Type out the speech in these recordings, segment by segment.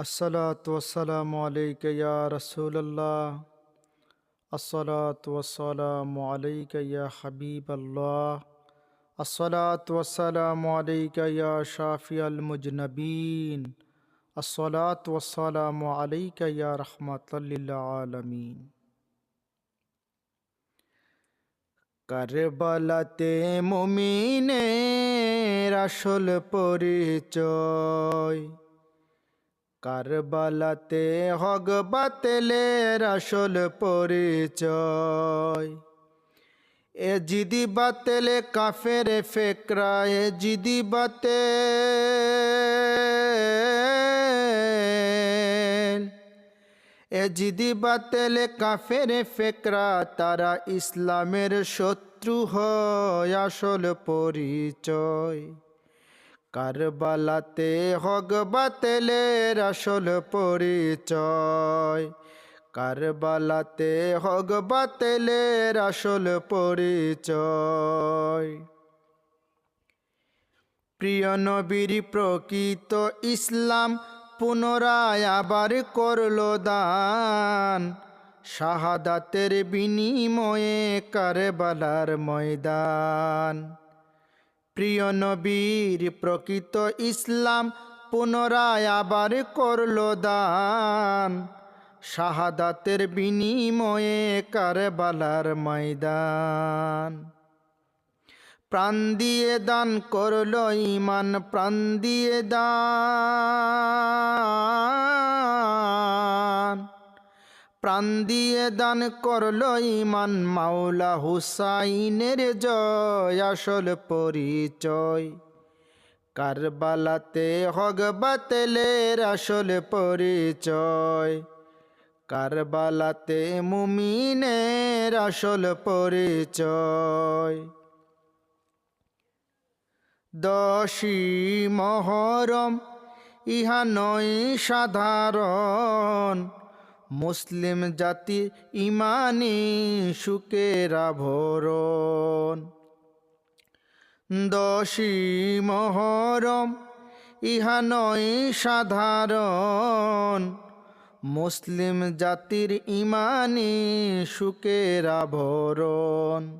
الصلاة والسلام عليك يا رسول الله الصلاة والسلام عليك يا حبيب الله الصلاة والسلام عليك يا شافي المجنبين الصلاة والسلام عليك يا رحمة للعالمين কারবালাতে মুমিনের আসল পরিচয় কারবালাতে হগ বাতেলের আসল পরিচয়। এ জিদি বাতেলে কাফের ফেকরা, এ জিদি বাতে এ জিদি বাতেলে কাফের ফেকরা, তারা ইসলামের শত্রু হয় আসল পরিচয়। কারবালাতে হগ বাতেলের আসল পরিচয়। কারবালাতে হগ বাতেলের আসল পরিচয়। প্রিয় নবীর প্রকৃত ইসলাম পুনরায় আবার করল দান। শাহাদাতের বিনিময়ে কারবালার ময়দান। প্রিয় নবীর প্রকৃত ইসলাম পুনরায় আবার করল দান। শাহাদাতের বিনিময়ে কারবালার ময়দান। প্রাণ দিয়ে দান করল ইমান, প্রাণ দিয়ে দান। প্রাণ দিয়ে দান করল ইমান। মাওলা হুসাইনের জয়, আসল পরিচয়। কারবালাতে হগ বাতেলের আসল পরিচয়। কারবালাতে মুমিনের আসল পরিচয়। দশী মহরম, ইহা নয় সাধারণ। মুসলিম জাতি ইমানি সুকের ভরণ দশী মহরম, ইহা নয় সাধারণ। মুসলিম জাতির ইমানি সুকের আভরণ।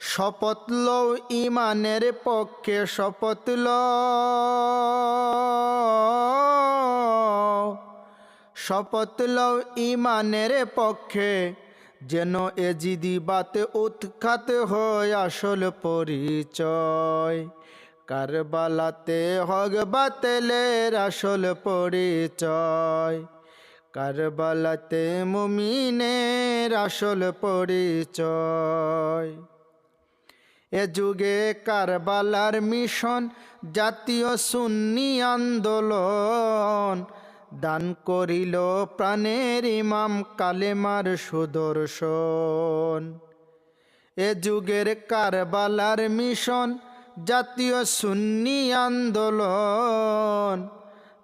শপথ লও ইমানের পক্ষে, শপথ লও। শপথ লও ইমানের পক্ষে, যেন এ জিদি বাতে উৎখাত হয় আসল পরিচয়। কারবালাতে হগ বাতেলের আসল পরিচয়। কারবালাতে মুমিনের আসল পরিচয়। এ যুগে কারবালার মিশন জাতীয় সুন্নি আন্দোলন দান করিল প্রাণের ইমাম কালেমার সুদর্শন। এ যুগের কারবালার মিশন, জাতীয় সুন্নি আন্দোলন।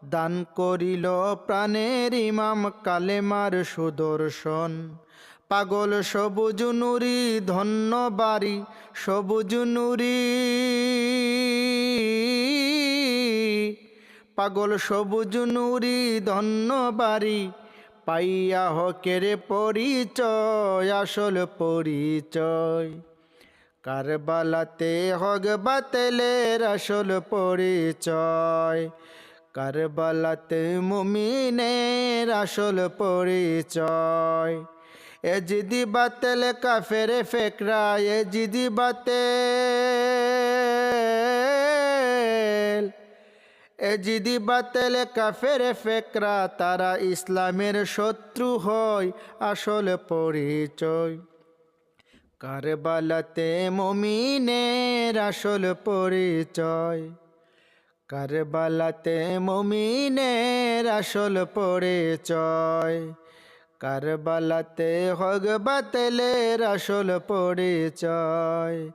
দান করিল প্রাণের ইমাম কালেমার সুদর্শন। পাগল সবুজ নুরি, ধন্য বাড়ি সবুজ নুরি। পাগল সবুজ নুরি ধন্য বাড়ি, পাইয়া হকের পরিচয়, আসল পরিচয়। কারবালাতে হগ বাতেলের আসল পরিচয়, কারবালাতে মুমিনের আসল পরিচয়। এ জিদি বাতেল কাফের ফেকরা, এ জিদি বাতেল এ জিদি বাতেল কাফের ফেকরা, তারা ইসলামের শত্রু হয়, আসল পরিচয়। কারবালাতে মমিনের আসল পরিচয়। কারবালাতে মমিনের আসল পরিচয়। কারবালাতে হগ বাতেলের আসল পরিচয়।